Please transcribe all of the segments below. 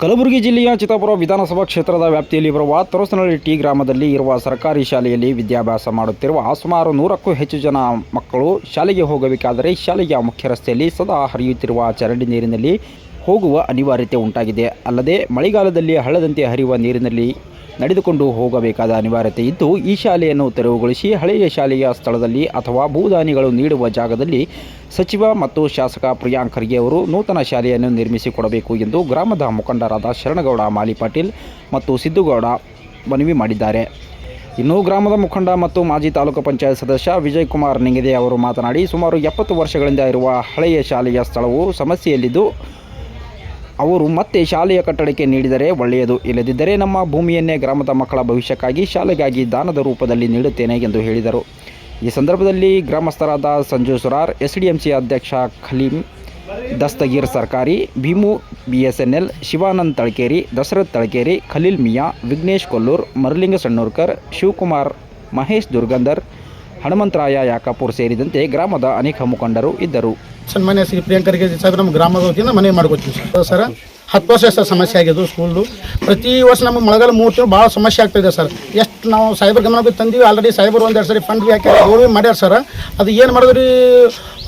ಕಲಬುರಗಿ ಜಿಲ್ಲೆಯ ಚಿತ್ತಾಪುರ ವಿಧಾನಸಭಾ ಕ್ಷೇತ್ರದ ವ್ಯಾಪ್ತಿಯಲ್ಲಿ ಬರುವ ತೊರಸನಹಳ್ಳಿ ಟಿ ಗ್ರಾಮದಲ್ಲಿ ಇರುವ ಸರ್ಕಾರಿ ಶಾಲೆಯಲ್ಲಿ ವಿದ್ಯಾಭ್ಯಾಸ ಮಾಡುತ್ತಿರುವ ಸುಮಾರು ನೂರಕ್ಕೂ ಹೆಚ್ಚು ಜನ ಮಕ್ಕಳು ಶಾಲೆಗೆ ಹೋಗಬೇಕಾದರೆ ಶಾಲೆಯ ಮುಖ್ಯ ರಸ್ತೆಯಲ್ಲಿ ಸದಾ ಹರಿಯುತ್ತಿರುವ ಚರಂಡಿ ನೀರಿನಲ್ಲಿ ಹೋಗುವ ಅನಿವಾರ್ಯತೆ ಉಂಟಾಗಿದೆ. ಅಲ್ಲದೆ ಮಳೆಗಾಲದಲ್ಲಿ ಹಳ್ಳದಂತೆ ಹರಿಯುವ ನೀರಿನಲ್ಲಿ ನಡೆದುಕೊಂಡು ಹೋಗಬೇಕಾದ ಅನಿವಾರ್ಯತೆ ಇದ್ದು, ಈ ಶಾಲೆಯನ್ನು ತೆರವುಗೊಳಿಸಿ ಹಳೆಯ ಶಾಲೆಯ ಸ್ಥಳದಲ್ಲಿ ಅಥವಾ ಭೂದಾನಿಗಳು ನೀಡುವ ಜಾಗದಲ್ಲಿ ಸಚಿವ ಮತ್ತು ಶಾಸಕ ಪ್ರಿಯಾಂಕ್ ಖರ್ಗೆ ಅವರು ನೂತನ ಶಾಲೆಯನ್ನು ನಿರ್ಮಿಸಿಕೊಡಬೇಕು ಎಂದು ಗ್ರಾಮದ ಮುಖಂಡರಾದ ಶರಣಗೌಡ, ಮಾಲಿ ಪಾಟೀಲ್ ಮತ್ತು ಸಿದ್ದುಗೌಡ ಮನವಿ ಮಾಡಿದ್ದಾರೆ. ಇನ್ನು ಗ್ರಾಮದ ಮುಖಂಡ ಮತ್ತು ಮಾಜಿ ತಾಲೂಕು ಪಂಚಾಯತ್ ಸದಸ್ಯ ವಿಜಯ್ ಕುಮಾರ್ ನಿಂಗದೆ ಅವರು ಮಾತನಾಡಿ, ಸುಮಾರು ಎಪ್ಪತ್ತು ವರ್ಷಗಳಿಂದ ಇರುವ ಹಳೆಯ ಶಾಲೆಯ ಸ್ಥಳವು ಸಮಸ್ಯೆಯಲ್ಲಿದ್ದು ಅವರು ಮತ್ತೆ ಶಾಲೆಯ ಕಟ್ಟಡಕ್ಕೆ ನೀಡಿದರೆ ಒಳ್ಳೆಯದು. ಇಲ್ಲದಿದ್ದರೆ ನಮ್ಮ ಭೂಮಿಯನ್ನೇ ಗ್ರಾಮದ ಮಕ್ಕಳ ಭವಿಷ್ಯಕ್ಕಾಗಿ ಶಾಲೆಗಾಗಿ ದಾನದ ರೂಪದಲ್ಲಿ ನೀಡುತ್ತೇನೆ ಎಂದು ಹೇಳಿದರು. ಈ ಸಂದರ್ಭದಲ್ಲಿ ಗ್ರಾಮಸ್ಥರಾದ Sanju Surar S D M C ಅಧ್ಯಕ್ಷ Khaleem, Dastagir Sarkari, Bhimu B S N L Shivanand Talakeri Dasharath Talakeri, Khalil Miya, Vignesh Kollur, Maralinga Sannurkar, Shivakumar, Mahesh Durgandhar, Hanumantaraya Yakapur ಸೇರಿದಂತೆ ಗ್ರಾಮದ ಅನೇಕ ಮುಖಂಡರು ಇದ್ದರು. ಸನ್ಮಾನ್ಯ ಶ್ರೀ ಪ್ರಿಯಾಂಕರಿಗೆ ಸಾಹೇಬ್ ನಮ್ಮ ಗ್ರಾಮದ ವತಿಯಿಂದ ಮನವಿ ಮಾಡ್ಕೊತೀವಿ ಸರ್. ಸರ್? ಹತ್ತು ವರ್ಷ ಸರ್ ಸಮಸ್ಯೆ ಆಗಿದ್ದು ಸ್ಕೂಲ್ದು. ಪ್ರತಿ ವರ್ಷ ನಮ್ಮ ಮಳೆಗಾಲ ಮೂರು ತಿಂಗಳು ಭಾಳ ಸಮಸ್ಯೆ ಆಗ್ತಾಯಿದೆ ಸರ್. ಎಷ್ಟು ನಾವು ಸೈಬರ್ ಗಮನಕ್ಕೆ ತಂದೀವಿ ಆಲ್ರೆಡಿ ಸೈಬರ್ ಒಂದೆರಡು ಸರಿ ಫಂಡ್ ಹಾಕಿ ರೋಡ್ ಮಾಡ್ಯಾರ ಸರ್. ಅದು ಏನು ಮಾಡಿದ್ರಿ,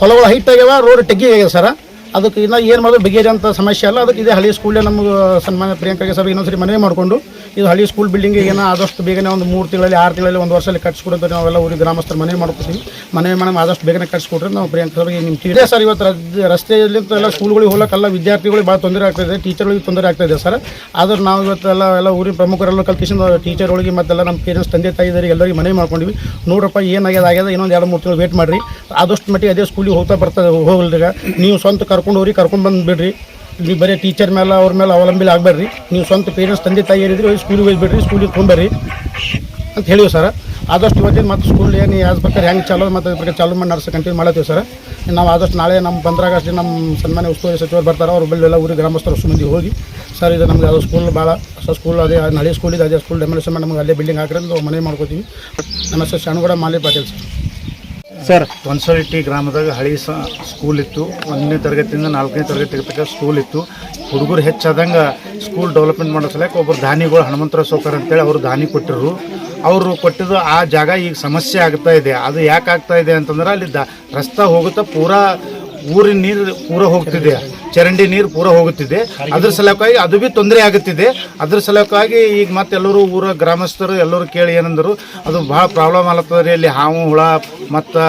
ಹೊಲಗಳು ಹೈಟ್ ಆಗ್ಯಾವ ರೋಡ್ ಟೆಗ್ಗಿ ಆಗ್ಯಾವ ಸರ್. ಅದಕ್ಕೆ ಇನ್ನು ಏನು ಮಾಡೋದು ಬಗೆಹರಿಯಂಥ ಸಮಸ್ಯೆ ಅಲ್ಲ. ಅದಕ್ಕೆ ಇದೇ ಹಳೆಯ ಸ್ಕೂಲೇ ನಮಗೆ ಸನ್ಮಾನ್ಯ ಪ್ರಿಯಾಂಕರಿಗೆ ಸರ್ ಇನ್ನೊಂದು ಸರಿ ಮನವಿ ಮಾಡಿಕೊಂಡು ಇದು ಹಳ್ಳಿ ಸ್ಕೂಲ್ ಬಿಲ್ಡಿಂಗ್ ಏನೋ ಆದಷ್ಟು ಬೇಗನೆ ಒಂದು ಮೂರು ತಿಂಗಳಲ್ಲಿ, ಆರು ತಿಂಗಳಲ್ಲಿ, ಒಂದು ವರ್ಷದಲ್ಲಿ ಕಟ್ಸ್ಕೊಡೋದು ನಾವೆಲ್ಲ ಊರಿಗೆ ಗ್ರಾಮಸ್ಥರು ಮನೆ ಮಾಡ್ಕೊತೀವಿ ಮನೆ ಮೇಡಮ್ ಆದಷ್ಟು ಬೇಗನೆ ಕಟ್ಸ್ಕೊಟ್ರೆ ನಾವು ಪ್ರಿಯಾಂಕರಿಗೆ ನಿಮ್ಮ ಇದೆ ಸರ್, ಇವತ್ತು ರಸ್ತೆಯಲ್ಲಿ ಎಲ್ಲ ಸ್ಕೂಲ್ಗಳಿಗೆ ಹೋಗಕ್ಕೆಲ್ಲ ವಿದ್ಯಾರ್ಥಿಗಳಿಗೆ ಭಾಳ ತೊಂದರೆ ಆಗ್ತಾಯಿದೆ ಟೀಚರ್ಗಳಿಗೆ ತೊಂದರೆ ಆಗ್ತಾಯಿದೆ ಸರ್. ಆದ್ರೆ ನಾವು ಇವತ್ತೆಲ್ಲ ಎಲ್ಲ ಊರಿನ ಪ್ರಮುಖರೆಲ್ಲ ಕಲ್ತಿಸಿದ ಟೀಚರ್ಗಳಿಗೆ ಮತ್ತೆಲ್ಲ ನಮ್ಮ ಪೇರೆಂಟ್ಸ್ ತಂದೆ ತಾಯಿದರಿಗೆ ಎಲ್ಲರಿಗೆ ಮನೆ ಮಾಡ್ಕೊಂಡ್ವಿ. ನೋಡ್ರಪ್ಪ, ಏನಾಗ್ಯದ, ಆಗ್ಯದ, ಇನ್ನೊಂದು ಎರಡು, ಮೂರು ತಿಂಗಳು ವೇಟ್ ಮಾಡಿರಿ. ಆದಷ್ಟು ಮಟ್ಟಿಗೆ ಅದೇ ಸ್ಕೂಲಿಗೆ ಹೋಗ್ತಾ ಬರ್ತಾ ಹೋಗಲ್ರಿಗ ನೀವು ಸ್ವಂತ ಕರ್ಕೊಂಡು ಹೋಗ್ರಿ, ಕರ್ಕೊಂಡು ಬಂದು ಬಿಡ್ರಿ ನೀವು ಬರೀ ಟೀಚರ್ ಮೇಲೆ, ಅವ್ರ ಮೇಲೆ ಅವಲಂಬಿಲಿ ಆಗಬೇಡ್ರಿ. ನೀವು ಸ್ವಂತ ಪೇರೆಂಟ್ಸ್ ತಂದೆ, ತಾಯಿ ಏನಿದ್ರೆ ಸ್ಕೂಲಿಗೆ ಹೋಗ್ಬಿಡ್ರಿ ಸ್ಕೂಲಿಗೆ ತೊಗೊಂಬರ್ರಿ ಅಂತ ಹೇಳಿವಿ ಸರ್. ಆದಷ್ಟು ಇವತ್ತಿನ ಮತ್ತು ಸ್ಕೂಲ್ ಏನು ಬೇಕಾದ್ರೆ ಹೆಂಗೆ ಚಾಲೋ ಮತ್ತು ಬಗ್ಗೆ ಚಾಲೂ ಮಾಡಿ ನಡೆಸಿ ಕಂಟಿನ್ಯೂ ಮಾಡತ್ತೀವಿ ಸರ್. ನಾವು ಆದಷ್ಟು ನಾಳೆ ನಮ್ಮ ಪಂದ್ರ ಆಗಸ್ಟ್ ನಮ್ಮ ಸನ್ಮಾನ್ಯ ಉಸ್ತುವಾರಿ ಸಚಿವರು ಬರ್ತಾರೆ, ಅವ್ರ ಬಳಿ ಎಲ್ಲ ಊರಿಗೆ ಗ್ರಾಮಸ್ಥರು ಅಷ್ಟು ಮಂದಿ ಹೋಗಿ. ಸರ್, ಇದು ನಮಗೆ ಅದು ಸ್ಕೂಲ್ ಭಾಳ ಹೊಸ ಸ್ಕೂಲ್ ಅದೇ, ಹಳೆ ಸ್ಕೂಲ್ ಅದೇ ಸ್ಕೂಲ್ ಡೆಮೊಲೇಷನ್ ಮಾಡಿ ನಮಗೆ ಅಲ್ಲೇ ಬಿಲ್ಡಿಂಗ್ ಹಾಕ್ರೆ ನಾವು ಮನೆ ಮಾಡ್ಕೋತೀವಿ. ನಮ್ಮ ಹೆಸರು ಶಾಣುಗಡ, ಮಾಲಿ ಪಾಟೀಲ್ ಸರ್. ಸರ್ ಹೊನ್ಸಳಿಟ್ಟಿ ಗ್ರಾಮದಾಗ ಹಳಿ ಸ ಸ್ಕೂಲ್ ಇತ್ತು. ಒಂದನೇ ತರಗತಿಯಿಂದ ನಾಲ್ಕನೇ ತರಗತಿ ತನಕ ಸ್ಕೂಲ್ ಇತ್ತು. ಹುಡುಗರು ಹೆಚ್ಚಾದಂಗೆ ಸ್ಕೂಲ್ ಡೆವಲಪ್ಮೆಂಟ್ ಮಾಡೋ ಸಲಕ್ಕೆ ಒಬ್ಬರು ದಾನಿಗಳು ಹನುಮಂತರಾವ್ ಸೌಕರ್ ಅಂತೇಳಿ ಅವರು ದಾನಿ ಕೊಟ್ಟರು. ಅವರು ಕೊಟ್ಟಿದ್ದು ಆ ಜಾಗ ಈಗ ಸಮಸ್ಯೆ ಆಗ್ತಾ ಇದೆ. ಅದು ಯಾಕೆ ಆಗ್ತಾ ಇದೆ ಅಂತಂದ್ರೆ ಅಲ್ಲಿ ದ, ರಸ್ತೆ ಹೋಗುತ್ತಾ ಪೂರಾ ಊರಿನ ನೀರು ಪೂರ ಹೋಗ್ತಿದೆ. ಚರಂಡಿ ನೀರು ಪೂರ ಹೋಗುತ್ತಿದೆ. ಅದ್ರ ಸಲುವಾಗಿ ಅದು ಬಿ ತೊಂದರೆ ಆಗುತ್ತಿದೆ. ಅದ್ರ ಸಲುವಾಗಿ ಈಗ ಮತ್ತೆ ಎಲ್ಲರೂ ಊರ ಗ್ರಾಮಸ್ಥರು ಎಲ್ಲರೂ ಕೇಳಿ ಏನಂದರು, ಅದು ಭಾಳ ಪ್ರಾಬ್ಲಮ್ ಆಗ್ಲತ್ತದ ರೀ ಅಲ್ಲಿ ಹಾವು, ಹುಳ ಮತ್ತು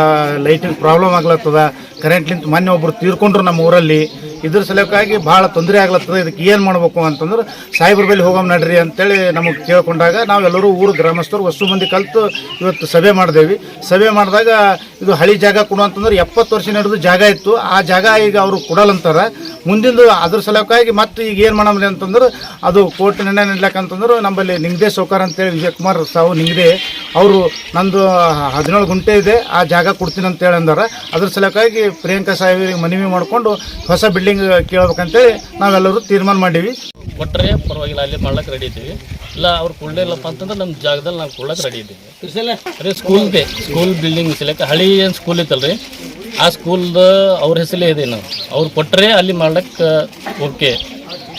ಲೈಟಿನ ಪ್ರಾಬ್ಲಮ್ ಆಗ್ಲತ್ತದ. ಕರೆಂಟ್ಲಿಂತ ಮೊನ್ನೆ ಒಬ್ಬರು ತೀರ್ಕೊಂಡ್ರು ನಮ್ಮ ಊರಲ್ಲಿ. ಇದ್ರ ಸಲುವಾಗಿ ಭಾಳ ತೊಂದರೆ ಆಗ್ಲತ್ತದ. ಇದಕ್ಕೆ ಏನು ಮಾಡಬೇಕು ಅಂತಂದ್ರೆ ಸಾಹೇಬ್ರ ಬಳಿ ಹೋಗಮ್ ನಡ್ರಿ ಅಂತೇಳಿ ನಮಗೆ ಕೇಳ್ಕೊಂಡಾಗ ನಾವೆಲ್ಲರೂ ಊರು ಗ್ರಾಮಸ್ಥರು ವಸ್ತು ಮಂದಿ ಕಲ್ತು ಇವತ್ತು ಸಭೆ ಮಾಡಿದೇವಿ. ಸಭೆ ಮಾಡಿದಾಗ ಇದು ಹಳಿ ಜಾಗ ಕೊಡು ಅಂತಂದ್ರೆ ಎಪ್ಪತ್ತು ವರ್ಷ ನಡೆದು ಜಾಗ ಇತ್ತು. ಆ ಜಾಗ ಈಗ ಅವರು ಕೊಡಲ್ಲಂತಾರ. ಮುಂದಿಂದು ಅದ್ರ ಸಲುವಾಗಿ ಮತ್ತೆ ಈಗ ಏನು ಮಾಡಮ್ರಿ ಅಂತಂದ್ರೆ ಅದು ಕೋರ್ಟ್ ನಿರ್ಣಯ ನಿಲ್ಲಕ್ಕಂತಂದ್ರೆ ನಮ್ಮಲ್ಲಿ ನಿಂಗದೇ ಸೌಕಾರ ಅಂತೇಳಿ ವಿಜಯಕುಮಾರ್ ಸಾವು ನಿಂಗದೆ ಅವರು ನಂದು ಹದಿನೇಳು ಗುಂಟೆ ಇದೆ ಆ ಜಾಗ ಕೊಡ್ತೀನಿ ಅಂತೇಳಿ ಅಂದಾರ. ಅದ್ರ ಸಲುವಾಗಿ ಪ್ರಿಯಾಂಕಾ ಸಾಹೇಬರಿಗೆ ಮನವಿ ಮಾಡಿಕೊಂಡು ಹೊಸ ಬಿಲ್ಡಿಂಗ್ ಕೇಳಬೇಕಂತೇಳಿ ನಾವೆಲ್ಲರೂ ತೀರ್ಮಾನ ಮಾಡೀವಿ. ಕೊಟ್ಟರೆ ಪರವಾಗಿಲ್ಲ ಅಲ್ಲಿ ಮಾಡ್ಲಕ್ಕೆ ರೆಡಿ ಇದ್ದೀವಿ. ಇಲ್ಲ ಅವ್ರು ಕೊಡಲೇ ಇಲ್ಲಪ್ಪ ಅಂತಂದ್ರೆ ನಮ್ಮ ಜಾಗದಲ್ಲಿ ನಾವು ಕೊಡ್ಲಕ್ಕೆ ರೆಡಿ ಇದ್ದೀವಿ. ಅದೇ ಸ್ಕೂಲ್ ಬೇ ಸ್ಕೂಲ್ ಬಿಲ್ಡಿಂಗ್ ಸಲಕ್ಕೆ ಹಳಿ ಏನು ಸ್ಕೂಲ್ ಇತ್ತಲ್ರಿ? ಆ ಸ್ಕೂಲ್ದು ಅವ್ರ ಹೆಸರೇ ಇದೆ ನಾವು ಅವ್ರು ಕೊಟ್ಟರೆ ಅಲ್ಲಿ ಮಾಡ್ಲಕ್ಕೆ ಓಕೆ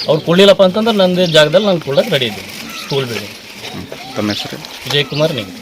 ಅವ್ರು ಕೊಡಲಿಲ್ಲಪ್ಪ ಅಂತಂದ್ರೆ ನಂದು ಜಾಗದಲ್ಲಿ ನಾನು ಕೊಡ್ಲಕ್ಕೆ ರೆಡಿ ಇದ್ದೀವಿ ಸ್ಕೂಲ್ ಬಿಲ್ಡಿಂಗ್ ತಮ್ಮ ಹೆಸರು? ವಿಜಯ್ ಕುಮಾರ್ ನಿಂಗೆ.